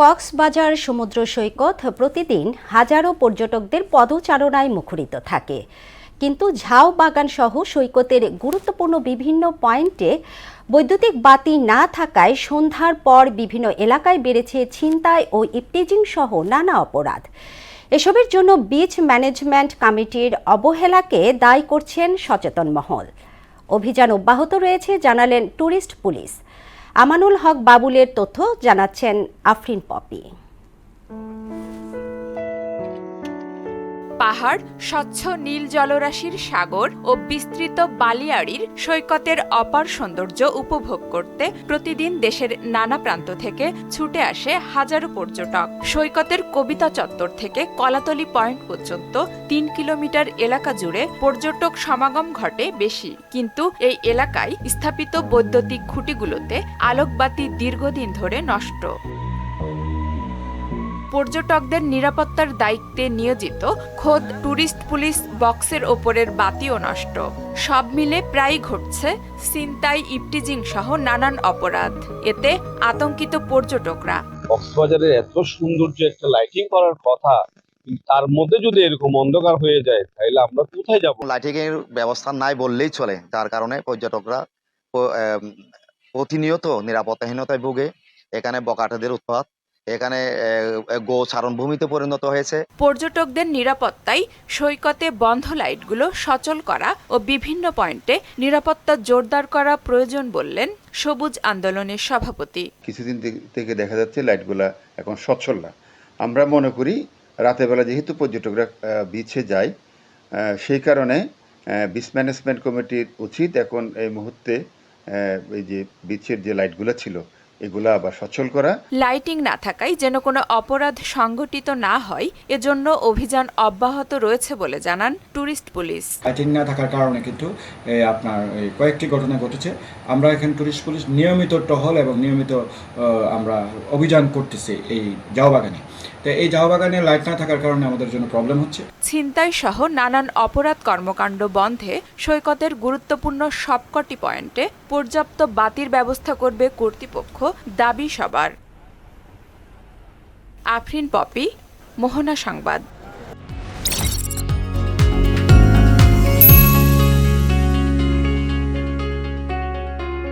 কক্সবাজার সমুদ্র সৈকত প্রতিদিন হাজারো পর্যটকদের পদচারণায় মুখরিত থাকে। কিন্তু ঝাউ বাগান সহ সৈকতের গুরুত্বপূর্ণ বিভিন্ন পয়েন্টে বৈদ্যুতিক বাতি না থাকায় সন্ধ্যার পর বিভিন্ন এলাকায় বেড়েছে ছিনতাই ও ইপটিজিং সহ নানা অপরাধ। এসবের জন্য বিচ ম্যানেজমেন্ট কমিটির অবহেলাকে দায়ী করছেন সচেতন মহল। অভিযান অব্যাহত রয়েছে, জানালেন ট্যুরিস্ট পুলিশ। আমানুল হক বাবুলের তথ্য জানাচ্ছেন আফরিন পপি। পাহাড়, স্বচ্ছ নীল জলরাশির সাগর ও বিস্তৃত বালিয়াড়ির সৈকতের অপার সৌন্দর্য উপভোগ করতে প্রতিদিন দেশের নানা প্রান্ত থেকে ছুটে আসে হাজারো পর্যটক। সৈকতের কবিতা চত্বর থেকে কলাতলি পয়েন্ট পর্যন্ত তিন কিলোমিটার এলাকা জুড়ে পর্যটক সমাগম ঘটে বেশি। কিন্তু এই এলাকায় স্থাপিত বৈদ্যুতিক খুঁটিগুলোতে আলোকবাতি দীর্ঘদিন ধরে নষ্ট। পর্যটকদের নিরাপত্তার দায়িত্বে নিয়োজিত খোদ ট্যুরিস্ট পুলিশ বক্সের ওপরের বাতিও নষ্ট। সব মিলে প্রায় ঘটছে সিনতাই ইপটিজিং সহ নানান অপরাধ। এতে আতঙ্কিত পর্যটকরা। কক্সবাজারের এত সৌন্দর্য একটা লাইটিং করার কথা তার মধ্যে যদি এরকম অন্ধকার হয়ে যায় তাহলে আমরা কোথায় যাব? লাইটিং এর ব্যবস্থা নাই বললেই চলে যার কারণে পর্যটকরা প্রতিনিয়ত নিরাপত্তাহীনতায় ভুগে। এখানে বকাটেদের উৎপাত এখানে গো চারণভূমিতে পরিণত হয়েছে। পর্যটকদের নিরাপত্তায় সৈকতে বন্ধ লাইটগুলো সচল করা ও বিভিন্ন পয়েন্টে নিরাপত্তা জোরদার করা প্রয়োজন বললেন সবুজ আন্দোলনের সভাপতি। কিছুদিন থেকে দেখা যাচ্ছে লাইটগুলা এখন সচল না। আমরা মনে করি রাতের বেলা যেহেতু পর্যটকরা বিচে যায় সেই কারণে বিচ ম্যানেজমেন্ট কমিটির উচিত এখন এই মুহূর্তে আহ, এই যে বিচের যে লাইটগুলো ছিল এগুলা আবার সচল করা। লাইটিং না থাকায় যেন কোনো অপরাধ সংঘটিত না হয় এজন্য অভিযান অব্যাহত রয়েছে বলে জানান ট্যুরিস্ট পুলিশ। লাইটিং না থাকার কারণে কিন্তু আপনার কয়েকটি ঘটনা ঘটেছে। আমরা এখানে টুরিস্ট পুলিশ নিয়মিত টহল এবং নিয়মিত আমরা অভিযান করতেছি এই জাও বাগানে তো এই জাও বাগানে লাইট না থাকার কারণে আমাদের জন্য প্রবলেম হচ্ছে। ছিনতাই সহ নানান অপরাধ কর্মকাণ্ড বন্ধে সৈকতের গুরুত্বপূর্ণ সবকটি পয়েন্টে পর্যাপ্ত বাতির ব্যবস্থা করবে কর্তৃপক্ষ। দাবি সবার। আফরিন পপি মোহনা সংবাদ।